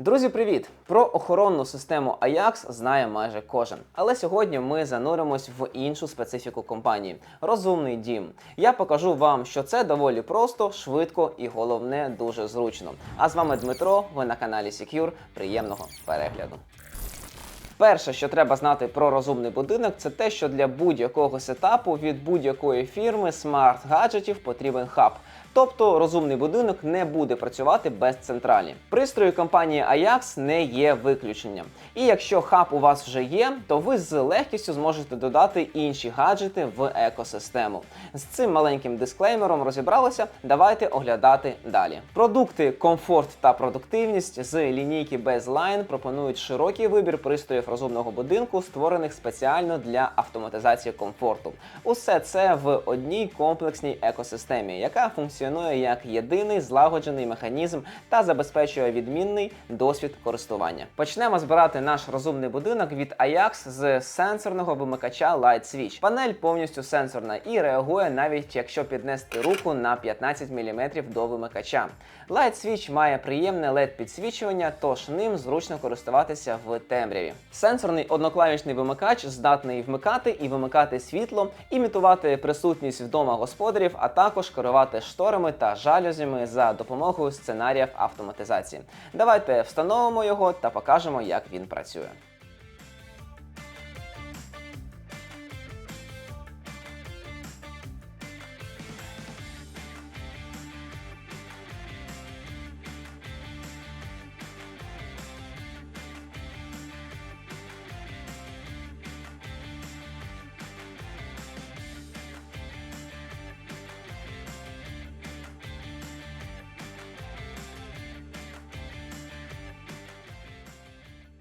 Друзі, привіт! Про охоронну систему Ajax знає майже кожен. Але сьогодні ми зануримось в іншу специфіку компанії розумний дім. Я покажу вам, що це доволі просто, швидко і головне дуже зручно. А з вами Дмитро. Ви на каналі Secure. Приємного перегляду. Перше, що треба знати про розумний будинок, це те, що для будь-якого сетапу від будь-якої фірми смарт-гаджетів потрібен хаб. Тобто розумний будинок не буде працювати без централі. Пристрої компанії Ajax не є виключенням. І якщо хаб у вас вже є, то ви з легкістю зможете додати інші гаджети в екосистему. З цим маленьким дисклеймером розібралися. Давайте оглядати далі. Продукти комфорт та продуктивність з лінійки Baseline пропонують широкий вибір пристроїв розумного будинку, створених спеціально для автоматизації комфорту. Усе це в одній комплексній екосистемі, яка функціонує як єдиний злагоджений механізм та забезпечує відмінний досвід користування. Почнемо збирати наш розумний будинок від Ajax з сенсорного вимикача Light Switch. Панель повністю сенсорна і реагує навіть якщо піднести руку на 15 мм до вимикача. Light Switch має приємне led підсвічування, тож ним зручно користуватися в темряві. Сенсорний одноклавішний вимикач здатний вмикати і вимикати світло, імітувати присутність вдома господарів, а також керувати шторами та жалюзями за допомогою сценаріїв автоматизації. Давайте встановимо його та покажемо, як він працює.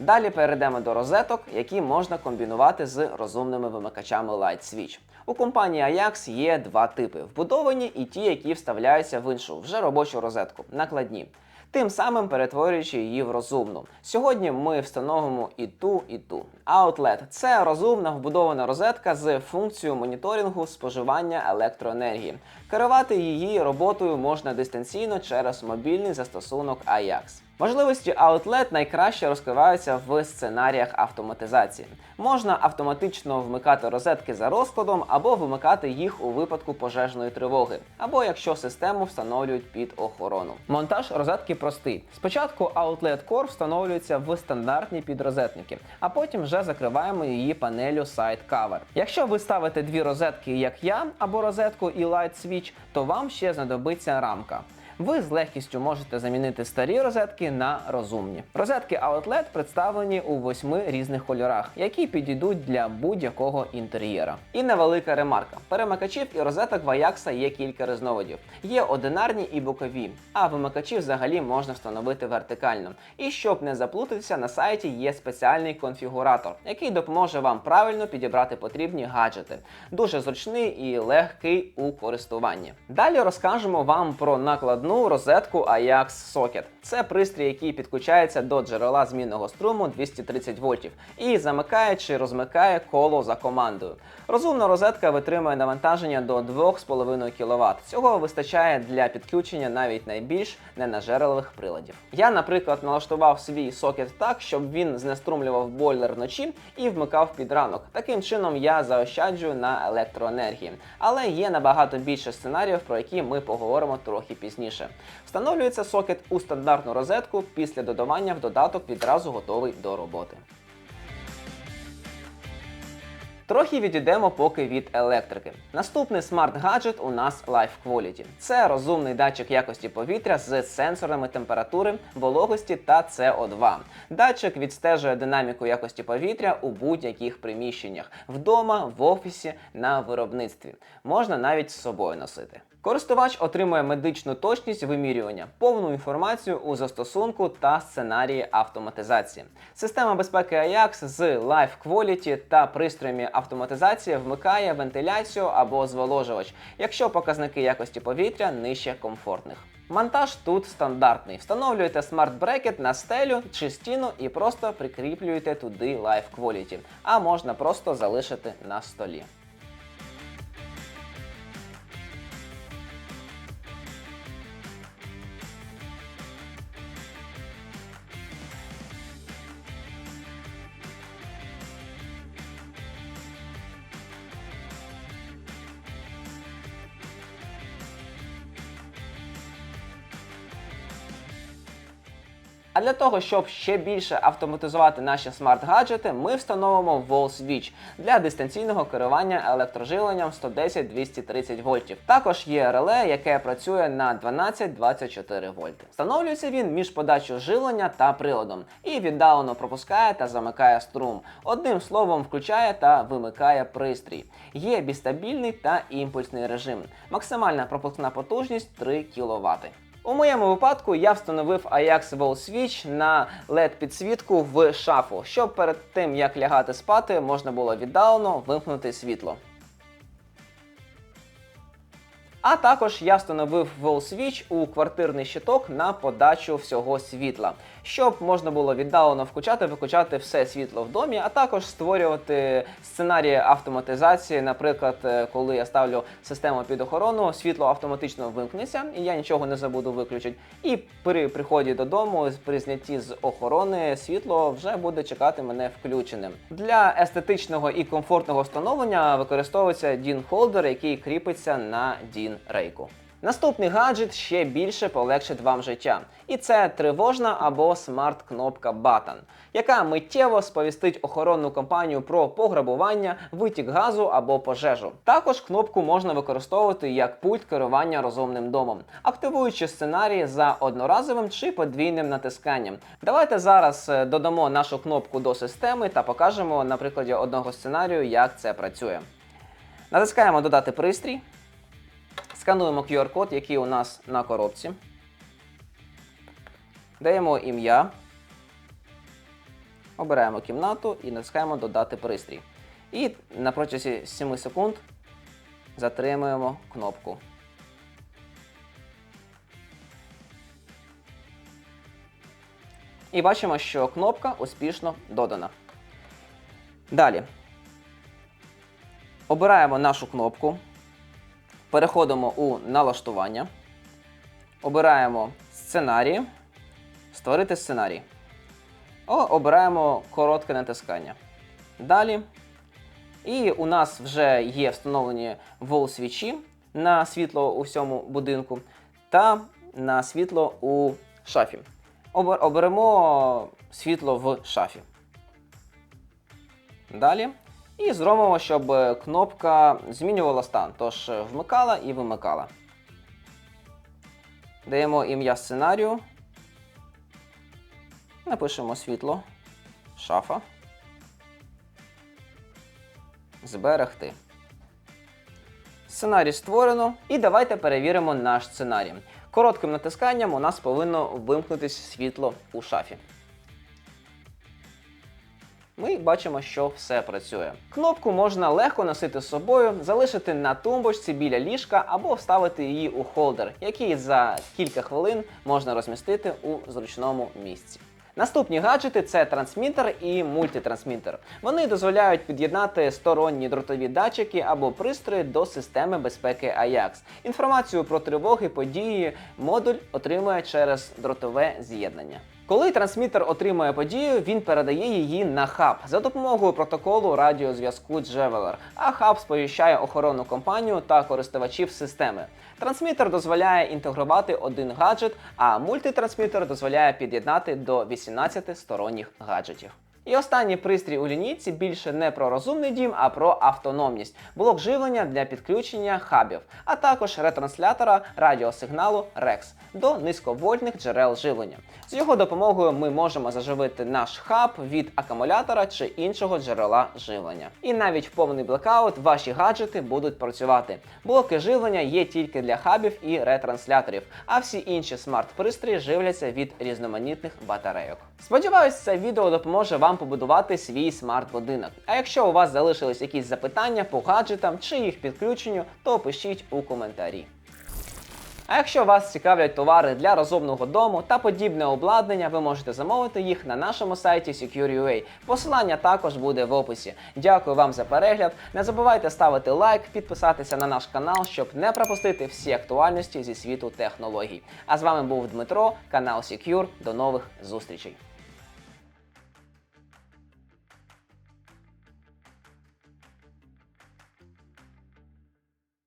Далі перейдемо до розеток, які можна комбінувати з розумними вимикачами Light Switch. У компанії Ajax є два типи: вбудовані і ті, які вставляються в іншу вже робочу розетку, накладні. Тим самим перетворюючи її в розумну. Сьогодні ми встановимо і ту, і ту. Outlet – це розумна вбудована розетка з функцією моніторингу споживання електроенергії. Керувати її роботою можна дистанційно через мобільний застосунок Ajax. Можливості Outlet найкраще розкриваються в сценаріях автоматизації. Можна автоматично вмикати розетки за розкладом або вимикати їх у випадку пожежної тривоги, або якщо систему встановлюють під охорону. Монтаж розетки простий. Спочатку Outlet Core встановлюється в стандартні підрозетники, а потім вже закриваємо її панелю Side Cover. Якщо ви ставите дві розетки, як я, або розетку і Light Switch, то вам ще знадобиться рамка ви з легкістю можете замінити старі розетки на розумні. Розетки Outlet представлені у восьми різних кольорах, які підійдуть для будь-якого інтер'єра. І невелика ремарка: перемикачів і розеток в Ajax є кілька різновидів. Є одинарні і бокові, а вимикачі взагалі можна встановити вертикально. І щоб не заплутатися, на сайті є спеціальний конфігуратор, який допоможе вам правильно підібрати потрібні гаджети. Дуже зручний і легкий у користуванні. Далі розкажемо вам про накладну одну розетку Ajax Socket. Це пристрій, який підключається до джерела змінного струму 230 вольтів і замикає чи розмикає коло за командою. Розумна розетка витримує навантаження до 2,5 кВт. Цього вистачає для підключення навіть найбільш ненажерливих приладів. Я, наприклад, налаштував свій сокет так, щоб він знеструмлював бойлер вночі і вмикав під ранок. Таким чином я заощаджую на електроенергії. Але є набагато більше сценаріїв, про які ми поговоримо трохи пізніше. Встановлюється сокет у стандартну розетку, після додавання в додаток відразу готовий до роботи. Трохи відійдемо поки від електрики. Наступний смарт-гаджет у нас Life Quality. Це розумний датчик якості повітря з сенсорами температури, вологості та СО2. Датчик відстежує динаміку якості повітря у будь-яких приміщеннях вдома, в офісі, на виробництві. Можна навіть з собою носити. Користувач отримує медичну точність вимірювання, повну інформацію у застосунку та сценарії автоматизації. Система безпеки Ajax з Life Quality та пристроями автоматизації вмикає вентиляцію або зволожувач, якщо показники якості повітря нижче комфортних. Монтаж тут стандартний. Встановлюєте смарт-брекет на стелю чи стіну і просто прикріплюєте туди Life Quality, а можна просто залишити на столі. А для того, щоб ще більше автоматизувати наші смарт-гаджети, ми встановимо Wall Switch для дистанційного керування електроживленням 110-230 вольтів. Також є реле, яке працює на 12-24 вольти. Встановлюється він між подачею живлення та приладом і віддалено пропускає та замикає струм. Одним словом, включає та вимикає пристрій. Є бістабільний та імпульсний режим. Максимальна пропускна потужність 3 кВт. У моєму випадку я встановив Ajax Wall Switch на LED підсвітку в шафу, щоб перед тим як лягати спати можна було віддалено вимкнути світло. А також я встановив Wall Switch у квартирний щиток на подачу всього світла, щоб можна було віддалено включати виключати все світло в домі, а також створювати сценарії автоматизації. Наприклад, е, коли я ставлю систему під охорону, світло автоматично вимкнеться, і я нічого не забуду виключити. І при приході додому, при знятті з охорони, світло вже буде чекати мене включеним. Для естетичного і комфортного встановлення використовується DIN холдер, який кріпиться на DIN рейку. Наступний гаджет ще більше полегшить вам життя. І це тривожна або смарт-кнопка Button, яка миттєво сповістить охоронну компанію про пограбування, витік газу або пожежу. Також кнопку можна використовувати як пульт керування розумним домом, активуючи сценарії за одноразовим чи подвійним натисканням. Давайте зараз е, додамо нашу кнопку до системи та покажемо на прикладі одного сценарію, як це працює. Натискаємо Додати пристрій. Скануємо QR-код, який у нас на коробці. Даємо ім'я. Обираємо кімнату і натискаємо Додати пристрій. І на протязі 7 секунд затримуємо кнопку. І бачимо, що кнопка успішно додана. Далі. Обираємо нашу кнопку. Переходимо у налаштування. Обираємо сценарії. Створити сценарій. О, обираємо коротке натискання. Далі. І у нас вже є встановлені вол-свічі на світло у всьому будинку та на світло у шафі. Обер- Оберемо світло в шафі. Далі. І зробимо, щоб е, кнопка змінювала стан. Тож е, вмикала і вимикала. Даємо ім'я сценарію. Напишемо світло. Шафа. Зберегти. Сценарій створено. І давайте перевіримо наш сценарій. Коротким натисканням у нас повинно вимкнутися світло у шафі. Ми бачимо, що все працює. Кнопку можна легко носити з собою, залишити на тумбочці біля ліжка або вставити її у холдер, який за кілька хвилин можна розмістити у зручному місці. Наступні гаджети це трансмітер і мультитрансмітер. Вони дозволяють під'єднати сторонні дротові датчики або пристрої до системи безпеки Ajax. Інформацію про тривоги, події модуль отримує через дротове з'єднання. Коли трансмітер отримує подію, він передає її на хаб за допомогою протоколу радіозв'язку Джевелер, а хаб сповіщає охоронну компанію та користувачів системи. Трансмітер дозволяє інтегрувати один гаджет, а мультитрансмітер дозволяє під'єднати до 18 сторонніх гаджетів. І останній пристрій у лінійці більше не про розумний дім, а про автономність, блок живлення для підключення хабів, а також ретранслятора радіосигналу REX до низьковольтних джерел живлення. З його допомогою ми можемо заживити наш хаб від акумулятора чи іншого джерела живлення. І навіть в повний блекаут ваші гаджети будуть працювати. Блоки живлення є тільки для хабів і ретрансляторів, а всі інші смарт-пристрої живляться від різноманітних батарейок. Сподіваюсь, це відео допоможе вам побудувати свій смарт-будинок. А якщо у вас залишились якісь запитання по гаджетам чи їх підключенню, то пишіть у коментарі. А якщо вас цікавлять товари для розумного дому та подібне обладнання, ви можете замовити їх на нашому сайті Secure.ua. Посилання також буде в описі. Дякую вам за перегляд. Не забувайте ставити лайк, підписатися на наш канал, щоб не пропустити всі актуальності зі світу технологій. А з вами був Дмитро, канал Secure. До нових зустрічей.